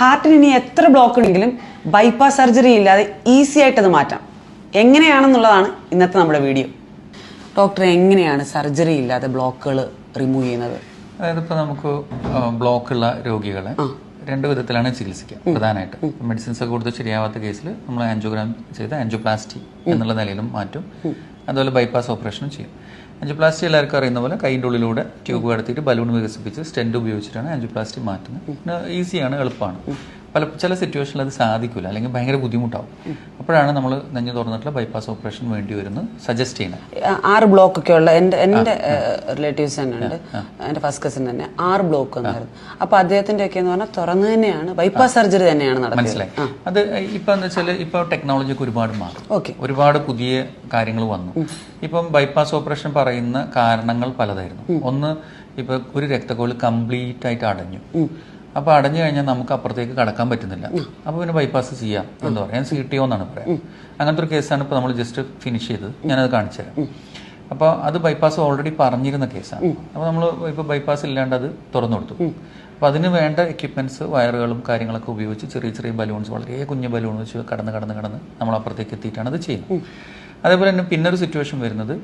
ഹാർട്ടിന് ഇനി എത്ര ബ്ലോക്ക് ഉണ്ടെങ്കിലും ബൈപ്പാസ് സർജറി ഇല്ലാതെ ഈസി ആയിട്ട് അത് മാറ്റാം. എങ്ങനെയാണെന്നുള്ളതാണ് ഇന്നത്തെ നമ്മുടെ വീഡിയോ ഡോക്ടർ എങ്ങനെയാണ് സർജറി ഇല്ലാതെ ബ്ലോക്കുകൾ റിമൂവ് ചെയ്യുന്നത്? അതായത് ഇപ്പോൾ നമുക്ക് ബ്ലോക്കുള്ള രോഗികളെ രണ്ട് വിധത്തിലാണ് ചികിത്സിക്കുക പ്രധാനമായിട്ട്. മെഡിസിൻസ് ഒക്കെ കൊടുത്ത് ശരിയാവാത്ത കേസിൽ നമ്മൾ ആൻജിയോഗ്രാം ചെയ്ത് ആൻജിയോപ്ലാസ്റ്റി എന്നുള്ള നിലയിലും മാറ്റും. അതുപോലെ ബൈപ്പാസ് ഓപ്പറേഷനും ചെയ്യും. ആൻജിയോപ്ലാസ്റ്റി എല്ലാവർക്കും അറിയുന്ന പോലെ കൈന്റെ ഉള്ളിലൂടെ ട്യൂബ് കടത്തിയിട്ട് ബലൂൺ വികസിപ്പിച്ച് സ്റ്റെൻഡ് ഉപയോഗിച്ചിട്ടാണ് ആൻജിയോപ്ലാസ്റ്റി മാറ്റുന്നത്. ഈസിയാണ് എളുപ്പമാണ്. പല ചില സിറ്റുവേഷനിൽ അത് സാധിക്കില്ല അല്ലെങ്കിൽ ഭയങ്കര ബുദ്ധിമുട്ടാവും. അപ്പോഴാണ് നമ്മൾ നെഞ്ഞു തുറന്നിട്ടുള്ള ബൈപ്പാസ് ഓപ്പറേഷൻ വേണ്ടി വരുന്നത് സജസ്റ്റ് ചെയ്യുന്നത്. ആറ് ബ്ലോക്ക് ഒക്കെ ഉള്ള എന്റെ എന്റെ റിലേറ്റീവ്സ് തന്നെ ഉണ്ട്. എന്റെ ഫസ്റ്റ് കസിൻ തന്നെ. ആറ് ബ്ലോക്ക് എന്നായിരുന്നു അപ്പൊ അദ്ദേഹത്തിന്റെ ഒക്കെ എന്ന് പറഞ്ഞാൽ തുറന്നു തന്നെയാണ് ബൈപ്പാസ് സർജറി തന്നെയാണ് നടക്കുന്നത് മനസ്സിലായി. അത് ഇപ്പൊ എന്താ വെച്ചാൽ ഇപ്പൊ ടെക്നോളജി ഒക്കെ ഒരുപാട് മാറും. ഓക്കെ. ഒരുപാട് പുതിയ കാര്യങ്ങൾ വന്നു. ഇപ്പം ബൈപ്പാസ് ഓപ്പറേഷൻ പറയുന്ന കാരണങ്ങൾ പലതായിരുന്നു. ഒന്ന് ഇപ്പൊ ഒരു രക്തക്കോൾ കംപ്ലീറ്റ് ആയിട്ട് അടഞ്ഞു. അപ്പൊ അടഞ്ഞു കഴിഞ്ഞാൽ നമുക്ക് അപ്പുറത്തേക്ക് കടക്കാൻ പറ്റുന്നില്ല. അപ്പൊ പിന്നെ ബൈപ്പാസ് ചെയ്യാം എന്ന് പറയാം. സി ടി ഒ എന്നാണ് പറയാം. അങ്ങനത്തെ ഒരു കേസാണ് ഇപ്പൊ നമ്മൾ ജസ്റ്റ് ഫിനിഷ് ചെയ്തത്. ഞാനത് കാണിച്ചു തരാം. അപ്പോൾ അത് ബൈപ്പാസ് ഓൾറെഡി പറഞ്ഞിരുന്ന കേസാണ്. അപ്പോൾ നമ്മൾ ഇപ്പോൾ ബൈപ്പാസ് ഇല്ലാണ്ട് അത് തുറന്നു കൊടുത്തു. അപ്പോൾ അതിന് വേണ്ട എക്യുപ്മെന്റ്സ് വയറുകളും കാര്യങ്ങളൊക്കെ ഉപയോഗിച്ച് ചെറിയ ചെറിയ ബലൂൺസ് വളരെ കുഞ്ഞു ബലൂൺ വെച്ച് കടന്ന് കടന്ന് കടന്ന് നമ്മൾ അപ്പുറത്തേക്ക് എത്തിയിട്ടാണ് അത് ചെയ്യുന്നത്. അതേപോലെ തന്നെ പിന്നൊരു സിറ്റുവേഷൻ വരുന്നത്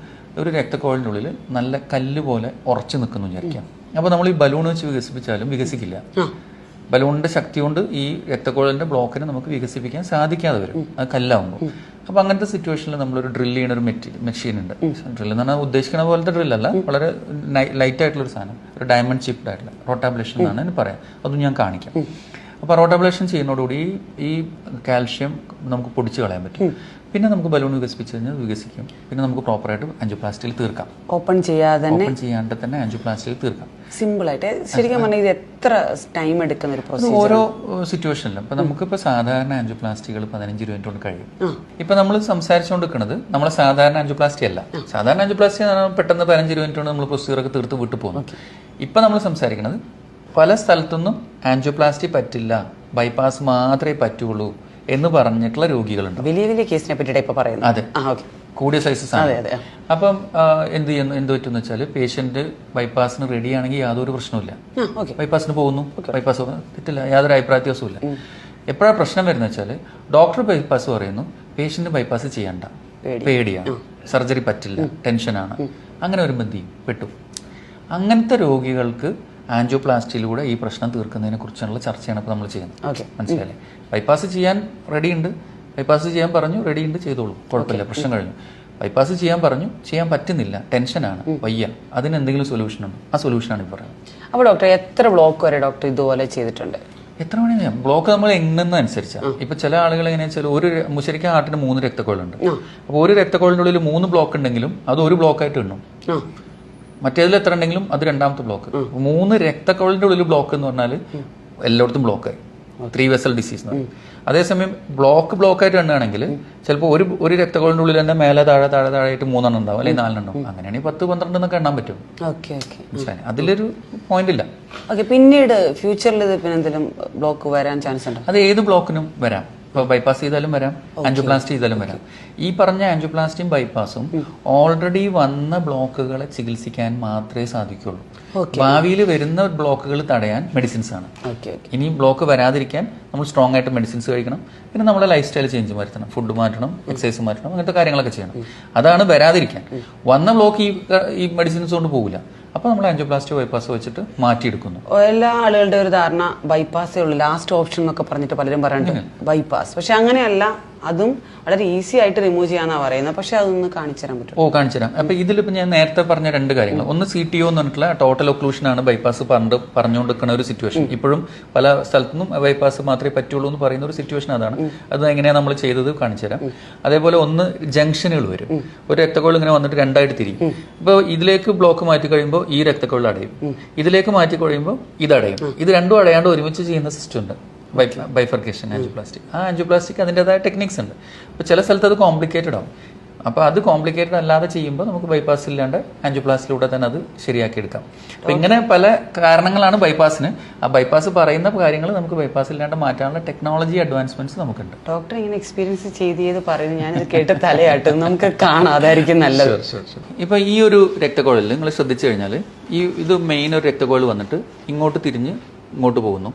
ഒരു രക്തക്കോളിന്റെ ഉള്ളിൽ നല്ല കല്ല് പോലെ ഉറച്ചു നിൽക്കുന്നു വിചാരിക്കാം. അപ്പോൾ നമ്മൾ ഈ ബലൂൺ വെച്ച് വികസിപ്പിച്ചാലും വികസിക്കില്ല. ബലൂണിന്റെ ശക്തി കൊണ്ട് ഈ രക്തക്കുഴലിന്റെ ബ്ലോക്കിനെ നമുക്ക് വികസിപ്പിക്കാൻ സാധിക്കാതെ വരും. അത് കല്ലാവുമ്പോൾ. അപ്പൊ അങ്ങനത്തെ സിറ്റുവേഷനിൽ നമ്മളൊരു ഡ്രിൽ ചെയ്യുന്ന ഒരു മെഷീൻ ഉണ്ട്. ഡ്രിൽ എന്ന് പറഞ്ഞാൽ ഉദ്ദേശിക്കുന്ന പോലത്തെ ഡ്രില്ലല്ല വളരെ ലൈറ്റ് ആയിട്ടുള്ള ഒരു സാധനം. ഒരു ഡയമണ്ട് ചിപ്ഡ് ആയിട്ടുള്ള. റോട്ടാബ്ലേഷൻ എന്നാണ് എനിക്ക് പറയാം. അതും ഞാൻ കാണിക്കാം. അപ്പോൾ റോട്ടാബ്ലേഷൻ ചെയ്യുന്നതോടുകൂടി ഈ കാൽഷ്യം നമുക്ക് പൊടിച്ച് കളയാൻ പറ്റും. പിന്നെ നമുക്ക് ബലൂൺ വികസിപ്പിച്ച് കഴിഞ്ഞാൽ വികസിക്കും. പിന്നെ നമുക്ക് പ്രോപ്പറായിട്ട് ആൻജിയോപ്ലാസ്റ്റിയിൽ തീർക്കാം. ഓപ്പൺ ചെയ്യാതെ തന്നെ ഓപ്പൺ ചെയ്യാണ്ട് തന്നെ ആൻജിയോപ്ലാസ്റ്റിയിൽ തീർക്കാം. സിമ്പിൾ ആയിട്ട്. ശരിക്കും പറഞ്ഞാൽ ഇത് എത്ര ടൈം എടുക്കുന്ന ഒരു പ്രോസസ് ഓരോ സിറ്റുവേഷനിലും ഇപ്പൊ നമുക്കിപ്പോ സാധാരണ ആൻജിയോപ്ലാസ്റ്റികൾ പതിനഞ്ച് രൂപ കൊണ്ട് കഴിയും. ഇപ്പൊ നമ്മൾ സംസാരിച്ചുകൊണ്ടിരിക്കുന്നത് നമ്മളെ സാധാരണ ആൻജിയോപ്ലാസ്റ്റി അല്ല. സാധാരണ ആൻജിയോപ്ലാസ്റ്റി പെട്ടെന്ന് പതിനഞ്ച് രൂപ കൊണ്ട് നമ്മൾ പ്രൊസീജിയറൊക്കെ തീർത്ത് വിട്ടു പോകുന്നു. ഇപ്പൊ നമ്മൾ സംസാരിക്കുന്നത് പല സ്ഥലത്തൊന്നും ആൻജിയോപ്ലാസ്റ്റി പറ്റില്ല. ബൈപ്പാസ് മാത്രമേ പറ്റുള്ളൂ. എന്ന് പറഞ്ഞിട്ടുള്ള രോഗികളുണ്ട്. വലിയ വലിയ കേസിനെ പറ്റിയിട്ട് ഇപ്പൊ പറയുന്നത്. അതെ. കൂടിയ സൈസസ് ആണ്. അപ്പം എന്ത് ചെയ്യുന്നു എന്ത് പറ്റുമെന്ന് വെച്ചാൽ പേഷ്യന്റ് ബൈപ്പാസിന് റെഡി ആണെങ്കിൽ യാതൊരു ഓക്കെ. ബൈപ്പാസിന് പോകുന്നു. ബൈപ്പാസ്. തെറ്റില്ല. യാതൊരു അഭിപ്രായ വ്യത്യാസവും ഇല്ല എപ്പോഴാണ് പ്രശ്നം വരുന്നത് വെച്ചാൽ ഡോക്ടർ ബൈപ്പാസ് പറയുന്നു പേഷ്യന്റ് ബൈപ്പാസ് ചെയ്യണ്ട. പേടിയാണ്. സർജറി പറ്റില്ല. ടെൻഷനാണ് അങ്ങനെ ഒരു ചെയ്യും? പെട്ടു. അങ്ങനത്തെ രോഗികൾക്ക് ആൻജിയോപ്ലാസ്റ്റിയിലൂടെ ഈ പ്രശ്നം തീർക്കുന്നതിനെ കുറിച്ചുള്ള ചർച്ചയാണ് ഇപ്പോൾ നമ്മൾ ചെയ്യുന്നത്. മനസ്സിലായില്ലേ? ബൈപ്പാസ് ചെയ്യാൻ റെഡിയുണ്ട് ബൈപ്പാസ് ചെയ്യാൻ പറഞ്ഞു റെഡിയുണ്ട് ചെയ്തോളൂ. കുഴപ്പമില്ല പ്രശ്നം കഴിഞ്ഞു. ബൈപ്പാസ് ചെയ്യാൻ പറഞ്ഞു ചെയ്യാൻ പറ്റുന്നില്ല. ടെൻഷനാണ് വയ്യ. അതിന് എന്തെങ്കിലും സൊല്യൂഷൻ ഉണ്ട്? ആ സൊല്യൂഷനാണ് ഈ പറയുന്നത്. അപ്പോൾ ഡോക്ടർ എത്ര ബ്ലോക്ക് വരെ ഡോക്ടർ ഇതുപോലെ ചെയ്തിട്ടുണ്ട്? എത്ര മണി ചെയ്യാം ബ്ലോക്ക് നമ്മൾ എണ്ണുന്ന അനുസരിച്ചാണ് ഇപ്പൊ ചില ആളുകൾ എങ്ങനെയാ വെച്ചാൽ ഒരു മുശരിക്ക ഹാർട്ടിന് മൂന്ന് രക്തക്കോളുണ്ട്. അപ്പോൾ ഒരു രക്തക്കോളിന്റെ ഉള്ളിൽ മൂന്ന് ബ്ലോക്ക് ഉണ്ടെങ്കിലും അത് ഒരു ബ്ലോക്കായിട്ട് എണ്ണും. മറ്റേതിൽ എത്ര ഉണ്ടെങ്കിലും അത് രണ്ടാമത്തെ ബ്ലോക്ക് മൂന്ന് രക്തക്കവളിന്റെ ഉള്ളിൽ ബ്ലോക്ക് എന്ന് പറഞ്ഞാൽ എല്ലായിടത്തും ബ്ലോക്കായി ത്രീ വെസൽ ഡിസീസ് എന്ന് പറയും അതേസമയം ബ്ലോക്ക് ബ്ലോക്ക് ആയിട്ട് എണ്ണാണെങ്കിൽ ചിലപ്പോൾ ഒരു ഒരു രക്തക്കോളിന്റെ ഉള്ളിൽ തന്നെ മേലെ താഴെ താഴെ താഴെ ആയിട്ട് മൂന്നെണ്ണം ഉണ്ടാവും അല്ലെങ്കിൽ നാലെണ്ണം ഉണ്ടാവും. അങ്ങനെയാണെങ്കിൽ പത്ത് പന്ത്രണ്ട് എന്നൊക്കെ എണ്ണാൻ പറ്റും. അതിലൊരു പോയിന്റ് ഇല്ല. പിന്നീട് ഫ്യൂച്ചറിൽ ഇത് പിന്നെ എന്തെങ്കിലും ബ്ലോക്ക് വരാൻ ചാൻസ് ഉണ്ട്? അത് ഏത് ബ്ലോക്കിനും വരാം. ഇപ്പോൾ ബൈപ്പാസ് ചെയ്താലും വരാം. ആൻജിയോപ്ലാസ്റ്റി ചെയ്താലും വരാം. ഈ പറഞ്ഞ ആൻജിയോപ്ലാസ്റ്റിയും ബൈപ്പാസും ഓൾറെഡി വന്ന ബ്ലോക്കുകളെ ചികിത്സിക്കാൻ മാത്രമേ സാധിക്കുള്ളൂ. ഭാവിയിൽ വരുന്ന ബ്ലോക്കുകൾ തടയാൻ മെഡിസിൻസ് ആണ്. ഇനി ബ്ലോക്ക് വരാതിരിക്കാൻ നമ്മൾ സ്ട്രോങ് ആയിട്ട് മെഡിസിൻസ് കഴിക്കണം. പിന്നെ നമ്മുടെ ലൈഫ് സ്റ്റൈൽ ചേഞ്ച് മാറ്റണം. ഫുഡ് മാറ്റണം എക്സസൈസ് മാറ്റണം അങ്ങനത്തെ കാര്യങ്ങളൊക്കെ ചെയ്യണം. അതാണ് വരാതിരിക്കാൻ. വന്ന ബ്ലോക്ക് ഈ ഈ മെഡിസിൻസ് കൊണ്ട് പോകില്ല അപ്പോൾ നമ്മൾ ആൻജിയോപ്ലാസ്റ്റി ബൈപ്പാസ് വെച്ചിട്ട് മാറ്റിയെടുക്കുന്നു. എല്ലാ ആളുകളുടെ ഒരു ധാരണ ബൈപ്പാസേ ഉള്ളൂ. ലാസ്റ്റ് ഓപ്ഷൻ എന്നൊക്കെ പറഞ്ഞിട്ട് പലരും പറയുന്നുണ്ട് ബൈപ്പാസ് പക്ഷെ അങ്ങനെയല്ല. അതും വളരെ ഈസി ആയിട്ട് റിമൂവ് ചെയ്യാന്നാ പറയുന്നത്. പക്ഷെ അതൊന്ന് കാണിച്ചു തരാൻ പറ്റും ഓ കാണിച്ചു തരാം. അപ്പൊ ഇതിലിപ്പോ ഞാൻ നേരത്തെ പറഞ്ഞ രണ്ട് കാര്യങ്ങൾ. ഒന്ന് സി ടി ഒ എന്ന് പറഞ്ഞിട്ടുള്ള ടോട്ടൽ ഒക്ലൂഷൻ ആണ് ബൈപ്പാസ് പറഞ്ഞ് പറഞ്ഞുകൊണ്ടിരിക്കുന്ന ഒരു സിറ്റുവേഷൻ ഇപ്പോഴും പല സ്ഥലത്തുനിന്നും ബൈപ്പാസ് മാത്രമേ പറ്റുള്ളൂ എന്ന് പറയുന്ന ഒരു സിറ്റുവേഷൻ അതാണ്. അത് എങ്ങനെയാ നമ്മൾ ചെയ്തത് കാണിച്ചു തരാം. അതേപോലെ ഒന്ന് ജംഗ്ഷനുകൾ വരും. ഒരു രക്തക്കോൾ ഇങ്ങനെ വന്നിട്ട് രണ്ടായിട്ട് തിരിയും. ഇപ്പോൾ ഇതിലേക്ക് ബ്ലോക്ക് മാറ്റി കഴിയുമ്പോൾ ഈ രക്തക്കോൾ അടയും. ഇതിലേക്ക് മാറ്റി കഴിയുമ്പോൾ ഇത് അടയും. ഇത് രണ്ടും അടയാണ്ട് ഒരുമിച്ച് ചെയ്യുന്ന സിസ്റ്റം ഉണ്ട്. ബൈഫർക്കേഷൻ ആൻജിയോപ്ലാസ്റ്റിക് ആ ആൻജിയോപ്ലാസ്റ്റിക് അതിന്റെതായ ടെക്നിക്സ് ഉണ്ട്. അപ്പോൾ ചില സ്ഥലത്ത് അത് കോംപ്ലിക്കേറ്റഡ് ആവും. അപ്പോൾ അത് കോംപ്ലിക്കേറ്റഡ് അല്ലാതെ ചെയ്യുമ്പോൾ നമുക്ക് ബൈപ്പാസ് ഇല്ലാണ്ട് ആൻജിയോപ്ലാസ്റ്റിലൂടെ തന്നെ അത് ശരിയാക്കി എടുക്കാം അപ്പോൾ ഇങ്ങനെ പല കാരണങ്ങളാണ് ബൈപ്പാസിന് ആ ബൈപ്പാസ് പറയുന്ന കാര്യങ്ങൾ നമുക്ക് ബൈപ്പാസ് ഇല്ലാണ്ട് മാറ്റാനുള്ള ടെക്നോളജി അഡ്വാൻസ്മെന്റ്സ് നമുക്കുണ്ട്. ഡോക്ടർ ഇങ്ങനെ എക്സ്പീരിയൻസ് ചെയ്ത് ചെയ്ത് പറയുന്നത് ഞാനിത് കേട്ട് തലയാട്ടും. നമുക്ക് കാണാതായിരിക്കും നല്ലത്. ഇപ്പോൾ ഈ ഒരു രക്തക്കോളിൽ നിങ്ങൾ ശ്രദ്ധിച്ചു കഴിഞ്ഞാൽ ഈ ഇത് മെയിൻ ഒരു രക്തക്കോൾ വന്നിട്ട് ഇങ്ങോട്ട് തിരിഞ്ഞ് ഇങ്ങോട്ട് പോകുന്നു.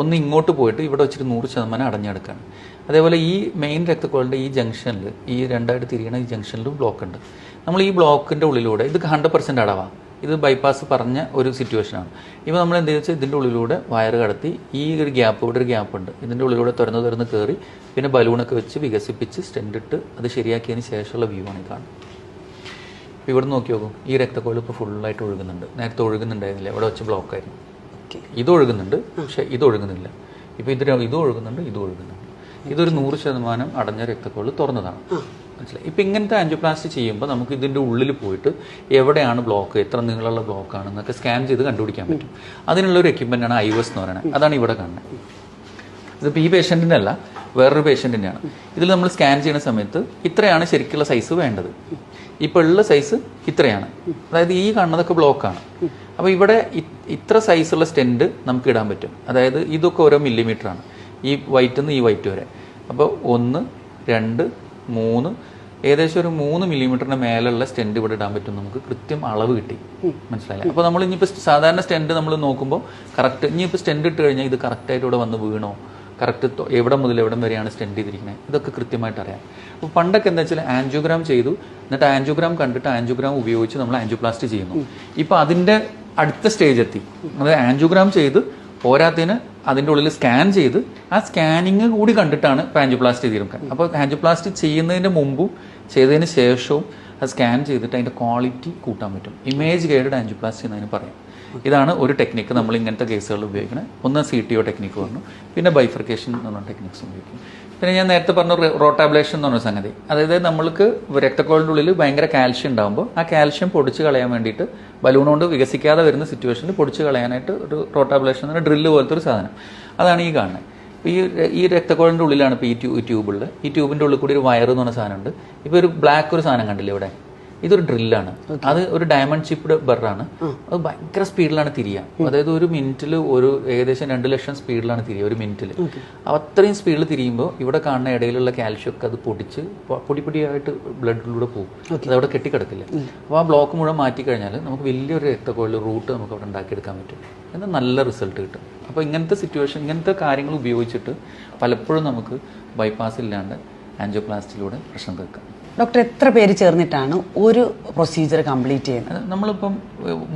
ഒന്ന് ഇങ്ങോട്ട് പോയിട്ട് ഇവിടെ വെച്ചിട്ട് നൂറ് ശതമാനം അടഞ്ഞെടുക്കുകയാണ് അതേപോലെ ഈ മെയിൻ രക്തക്കുഴലിന്റെ ഈ ജംഗ്ഷനിൽ ഈ രണ്ടായിട്ട് തിരിയണ ഈ ജംഗ്ഷനിലും ബ്ലോക്ക് ഉണ്ട്. നമ്മൾ ഈ ബ്ലോക്കിന്റെ ഉള്ളിലൂടെ ഇത് ഹൺഡ്രഡ് പെർസെന്റ് അടവാ. ഇത് ബൈപ്പാസ് പറഞ്ഞ ഒരു സിറ്റുവേഷനാണ് ഇപ്പോൾ നമ്മൾ എന്ത് വെച്ചാൽ ഇതിന്റെ ഉള്ളിലൂടെ വയർ കടത്തി ഈ ഒരു ഗ്യാപ്പ് ഇവിടെ ഒരു ഗ്യാപ്പ് ഉണ്ട്. ഇതിന്റെ ഉള്ളിലൂടെ തുറന്ന് തുറന്ന് കയറി പിന്നെ ബലൂണൊക്കെ വെച്ച് വികസിപ്പിച്ച് സ്റ്റെൻഡ് ഇട്ട് അത് ശരിയാക്കിയതിന് ശേഷമുള്ള വ്യൂ ആണ് കാണുന്നത് ഇപ്പോൾ ഇവിടെ നോക്കി നോക്കും. ഈ രക്തക്കോൾ ഇപ്പോൾ ഫുള്ളായിട്ട് ഒഴുകുന്നുണ്ട്. നേരത്തെ ഒഴുകുന്നുണ്ടായിരുന്നില്ല. ഇവിടെ വെച്ച് ബ്ലോക്കായിരുന്നു ഓക്കെ. ഇത് ഒഴുകുന്നുണ്ട്. പക്ഷെ ഇതൊഴുകുന്നില്ല ഇപ്പോൾ ഇതിന് ഇത് ഒഴുകുന്നുണ്ട് ഇത് ഒഴുകുന്നുണ്ട്. ഇതൊരു നൂറ് ശതമാനം അടഞ്ഞ രക്തക്കോൾ തുറന്നതാണ്. മനസ്സിലായി? ഇപ്പം ഇങ്ങനത്തെ ആൻജിയോപ്ലാസ്റ്റി ചെയ്യുമ്പോൾ നമുക്ക് ഇതിന്റെ ഉള്ളിൽ പോയിട്ട് എവിടെയാണ് ബ്ലോക്ക് എത്ര നീളമുള്ള ബ്ലോക്ക് ആണെന്നൊക്കെ സ്കാൻ ചെയ്ത് കണ്ടുപിടിക്കാൻ പറ്റും. അതിനുള്ള ഒരു എക്യുപ്മെന്റാണ് ഐവസ് എന്ന് പറയുന്നത്. അതാണ് ഇവിടെ കാണുന്നത്. ഇതിപ്പോൾ ഈ പേഷ്യന്റിന്റെ അല്ല വേറൊരു പേഷ്യന്റിന്റെയാണ് ഇതിൽ നമ്മൾ സ്കാൻ ചെയ്യുന്ന സമയത്ത് ഇത്രയാണ് ശരിക്കുള്ള സൈസ് വേണ്ടത്. ഇപ്പോൾ ഉള്ള സൈസ് ഇത്രയാണ്. അതായത് ഈ കാണുന്നതൊക്കെ ബ്ലോക്കാണ് അപ്പോൾ ഇവിടെ ഇത്ര സൈസുള്ള സ്റ്റെൻഡ് നമുക്ക് ഇടാൻ പറ്റും. അതായത് ഇതൊക്കെ ഓരോ മില്ലിമീറ്റർ ആണ്. ഈ വൈറ്റിൽ നിന്ന് ഈ വൈറ്റ് വരെ. അപ്പോൾ ഒന്ന് രണ്ട് മൂന്ന് ഏകദേശം ഒരു മൂന്ന് മില്ലിമീറ്ററിന് മേലുള്ള സ്റ്റെൻഡ് ഇവിടെ ഇടാൻ പറ്റും നമുക്ക്. കൃത്യം അളവ് കിട്ടി. മനസ്സിലായില്ലേ? അപ്പോൾ നമ്മൾ ഇനിയിപ്പോൾ സാധാരണ സ്റ്റെൻഡ് നമ്മൾ നോക്കുമ്പോൾ കറക്റ്റ് ഇനിയിപ്പോൾ സ്റ്റെൻഡ് ഇട്ട് കഴിഞ്ഞാൽ ഇത് കറക്റ്റായിട്ട് ഇവിടെ വന്ന് വീണോ? കറക്റ്റ് എവിടെ മുതൽ എവിടം വരെയാണ് സ്റ്റെൻഡ് ചെയ്തിരിക്കുന്നത്? ഇതൊക്കെ കൃത്യമായിട്ട് അറിയാം. അപ്പോൾ പണ്ടൊക്കെ എന്താ വെച്ചാൽ ആൻജിയോഗ്രാം ചെയ്തു. എന്നിട്ട് ആൻജിയോഗ്രാം കണ്ടിട്ട് ആൻജിയോഗ്രാം ഉപയോഗിച്ച് നമ്മൾ ആൻജിയോപ്ലാസ്റ്റി ചെയ്യുന്നു. ഇപ്പോൾ അതിന്റെ അടുത്ത സ്റ്റേജ് എത്തി. അതായത് ആൻജിയോഗ്രാം ചെയ്ത് പോരാത്തതിന് അതിന്റെ ഉള്ളിൽ സ്കാൻ ചെയ്ത് ആ സ്കാനിങ് കൂടി കണ്ടിട്ടാണ് ഇപ്പോൾ ആൻജിയോപ്ലാസ്റ്റി തീർക്കുക അപ്പോൾ ആൻജിയോപ്ലാസ്റ്റി ചെയ്യുന്നതിന് മുമ്പും ചെയ്തതിന് ശേഷവും അത് സ്കാൻ ചെയ്തിട്ട് അതിന്റെ ക്വാളിറ്റി കൂട്ടാൻ പറ്റും. ഇമേജ് ഗൈഡഡ് ആൻജിയോപ്ലാസ്റ്റി എന്നതിന് പറയാം. ഇതാണ് ഒരു ടെക്നിക്ക് നമ്മൾ ഇങ്ങനത്തെ കേസുകളിൽ ഉപയോഗിക്കുന്നത് ഒന്ന് സി ടി ഒ ടെക്നിക്ക് പറഞ്ഞു. പിന്നെ ബൈഫർക്കേഷൻ എന്ന് പറഞ്ഞ ടെക്നിക്സ് ഉപയോഗിക്കും. പിന്നെ ഞാൻ നേരത്തെ പറഞ്ഞ റോട്ടാബ്ലേഷൻ എന്ന് പറഞ്ഞ സംഗതി. അതായത് നമ്മൾക്ക് രക്തക്കോളിന്റെ ഉള്ളിൽ ഭയങ്കര കാൽഷ്യം ഉണ്ടാകുമ്പോൾ ആ കാൽഷ്യം പൊടിച്ച് കളയാൻ വേണ്ടിയിട്ട് ബലൂൺ കൊണ്ട് വികസിക്കാതെ വരുന്ന സിറ്റുവേഷനിൽ പൊടിച്ച് കളയാനായിട്ട് ഒരു റോട്ടാബ്ലേഷൻ എന്ന് പറഞ്ഞ ഡ്രില്ല് പോലത്തെ ഒരു സാധനം. അതാണ് ഈ കാണുന്നത് ഈ ഈ രക്തക്കോളിന്റെ ഉള്ളിലാണ് ഇപ്പോൾ ഈ ട്യൂ ട്യൂബുള്ളത്. ഈ ട്യൂബിന്റെ ഉള്ളിൽ കൂടി ഒരു വയർ എന്ന് പറഞ്ഞ സാധനമുണ്ട്. ഇപ്പോൾ ഒരു ബ്ലാക്ക് ഒരു സാധനം കണ്ടില്ലേ ഇവിടെ? ഇതൊരു ഡ്രില്ലാണ് അത് ഒരു ഡയമണ്ട് ചിപ്ഡ് ബെറാണ് അത് ഭയങ്കര സ്പീഡിലാണ് തിരിയുക അതായത് ഒരു മിനിറ്റിൽ ഒരു ഏകദേശം രണ്ട് ലക്ഷം സ്പീഡിലാണ് തിരിയുക ഒരു മിനിറ്റിൽ അത്രയും സ്പീഡിൽ തിരിയുമ്പോൾ ഇവിടെ കാണുന്ന ഇടയിലുള്ള കാൽഷ്യം ഒക്കെ അത് പൊടിച്ച് പൊടി പൊടിയായിട്ട് ബ്ലഡിലൂടെ പോകും. അതവിടെ കെട്ടിക്കിടക്കില്ല. അപ്പോൾ ആ ബ്ലോക്ക് മുഴുവൻ മാറ്റി കഴിഞ്ഞാൽ നമുക്ക് വലിയൊരു രക്തക്കോളിൽ റൂട്ട് നമുക്ക് അവിടെ ഉണ്ടാക്കിയെടുക്കാൻ പറ്റും. എന്നാൽ നല്ല റിസൾട്ട് കിട്ടും. അപ്പോൾ ഇങ്ങനത്തെ സിറ്റുവേഷൻ ഇങ്ങനത്തെ കാര്യങ്ങൾ ഉപയോഗിച്ചിട്ട് പലപ്പോഴും നമുക്ക് ബൈപ്പാസ് ഇല്ലാണ്ട് ആൻജിയോപ്ലാസ്റ്റിലൂടെ പ്രശ്നം തീർക്കാം. ഡോക്ടർ എത്ര പേര് ചേർന്നിട്ടാണ് ഒരു പ്രൊസീജിയർ കംപ്ലീറ്റ് ചെയ്യുന്നത്? നമ്മളിപ്പം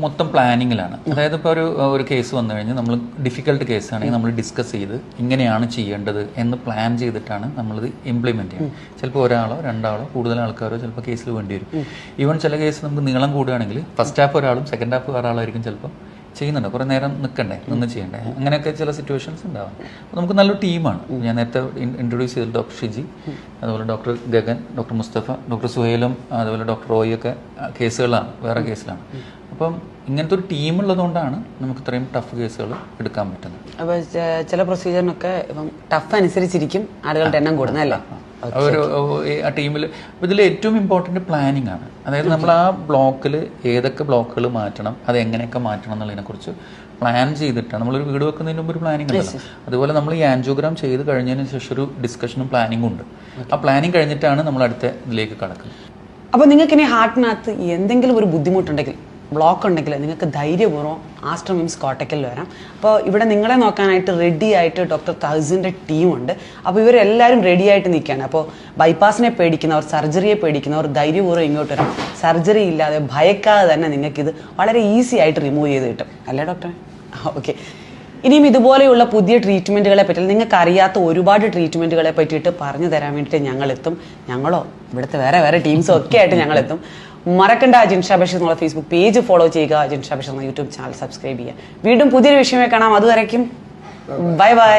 മൊത്തം പ്ലാനിങ്ങിലാണ് അതായത് ഇപ്പോൾ ഒരു ഒരു കേസ് വന്നു കഴിഞ്ഞാൽ നമ്മൾ ഡിഫിക്കൽട്ട് കേസ് ആണെങ്കിൽ നമ്മൾ ഡിസ്കസ് ചെയ്ത് ഇങ്ങനെയാണ് ചെയ്യേണ്ടത് എന്ന് പ്ലാൻ ചെയ്തിട്ടാണ് നമ്മളിത് ഇംപ്ലിമെന്റ് ചെയ്യുന്നത്. ചിലപ്പോൾ ഒരാളോ രണ്ടാളോ കൂടുതൽ ആൾക്കാരോ ചിലപ്പോൾ കേസിൽ വേണ്ടി വരും. ഈവൻ ചില കേസ് നമുക്ക് നീളം കൂടുകയാണെങ്കിൽ ഫസ്റ്റ് ഹാഫ് ഒരാളും സെക്കൻഡ് ഹാഫ് ഒരാളായിരിക്കും ചിലപ്പോൾ ചെയ്യുന്നുണ്ട്. കുറേ നേരം നിൽക്കണ്ടേ നിന്ന് ചെയ്യണ്ടേ? അങ്ങനെയൊക്കെ ചില സിറ്റുവേഷൻസ് ഉണ്ടാവും. നമുക്ക് നല്ലൊരു ടീമാണ്. ഞാൻ നേരത്തെ ഇൻട്രൊഡ്യൂസ് ചെയ്തത് ഡോക്ടർ ഷിജി അതുപോലെ doctor Gagan doctor Mustafa doctor സുഹേലും അതുപോലെ ഡോക്ടർ റോയി ഒക്കെ കേസുകളാണ്. വേറെ കേസിലാണ്. അപ്പം ഇങ്ങനത്തെ ഒരു ടീം ഉള്ളതുകൊണ്ടാണ് നമുക്ക് ഇത്രയും ടഫ് കേസുകൾ എടുക്കാൻ പറ്റുന്നത്. അപ്പോൾ ചില പ്രൊസീജിയറിനൊക്കെ ഇപ്പം ടഫ് അനുസരിച്ചിരിക്കും ആളുകളുടെ എണ്ണം കൂടുന്നത് അല്ലേ ഒരു ആ ടീമിൽ ഇതിൽ ഏറ്റവും ഇമ്പോർട്ടന്റ് പ്ലാനിങ് ആണ്. അതായത് നമ്മൾ ആ ബ്ലോക്കിൽ ഏതൊക്കെ ബ്ലോക്കുകൾ മാറ്റണം അത് എങ്ങനെയൊക്കെ മാറ്റണം എന്നുള്ളതിനെക്കുറിച്ച് പ്ലാൻ ചെയ്തിട്ടാണ്. നമ്മളൊരു വീട് വെക്കുന്നതിന് മുമ്പ് ഒരു പ്ലാനിങ് ഉണ്ടല്ലോ. അതുപോലെ നമ്മൾ ഈ ആൻജിയോഗ്രാം ചെയ്ത് കഴിഞ്ഞതിന് ശേഷം ഒരു ഡിസ്കഷനും പ്ലാനിങ്ങും ഉണ്ട്. ആ പ്ലാനിങ് കഴിഞ്ഞിട്ടാണ് നമ്മൾ അടുത്ത ഇതിലേക്ക് കടക്കുന്നത്. അപ്പോൾ നിങ്ങൾക്ക് ഇനി ഹാർട്ടിനകത്ത് എന്തെങ്കിലും ഒരു ബുദ്ധിമുട്ടുണ്ടെങ്കിൽ ബ്ലോക്ക് ഉണ്ടെങ്കിൽ നിങ്ങൾക്ക് ധൈര്യപൂർവം ആസ്റ്റർ മിംസ് കോട്ടക്കലിൽ വരാം. അപ്പോൾ ഇവിടെ നിങ്ങളെ നോക്കാനായിട്ട് റെഡി ആയിട്ട് ഡോക്ടർ തഹസിന്റെ ടീമുണ്ട് അപ്പോൾ ഇവരെല്ലാവരും റെഡി ആയിട്ട് നിൽക്കുകയാണ്. അപ്പോൾ ബൈപ്പാസിനെ പേടിക്കുന്നവർ സർജറിയെ പേടിക്കുന്നവർ ധൈര്യപൂർവം ഇങ്ങോട്ട് വരാം. സർജറി ഇല്ലാതെ ഭയക്കാതെ തന്നെ നിങ്ങൾക്കിത് വളരെ ഈസി ആയിട്ട് റിമൂവ് ചെയ്ത് കിട്ടും. അല്ലേ ഡോക്ടർ ഓക്കെ ഇനിയും ഇതുപോലെയുള്ള പുതിയ ട്രീറ്റ്മെന്റുകളെ പറ്റി നിങ്ങൾക്ക് അറിയാത്ത ഒരുപാട് ട്രീറ്റ്മെന്റുകളെ പറ്റിയിട്ട് പറഞ്ഞു തരാൻ വേണ്ടിയിട്ട് ഞങ്ങളെത്തും. ഞങ്ങളോ ഇവിടുത്തെ വേറെ വേറെ ടീംസും ഒക്കെ ആയിട്ട് ഞങ്ങളെത്തും. മറക്കണ്ട ജിൻഷാ ബഷീർ എന്നുള്ള ഫേസ്ബുക്ക് പേജ് ഫോളോ ചെയ്യുക ജിൻഷാ ബഷീർ എന്ന യൂട്യൂബ് ചാനൽ സബ്സ്ക്രൈബ് ചെയ്യുക. വീണ്ടും പുതിയൊരു വിഷയമായി കാണാം. അതുവരയ്ക്കും ബൈ ബൈ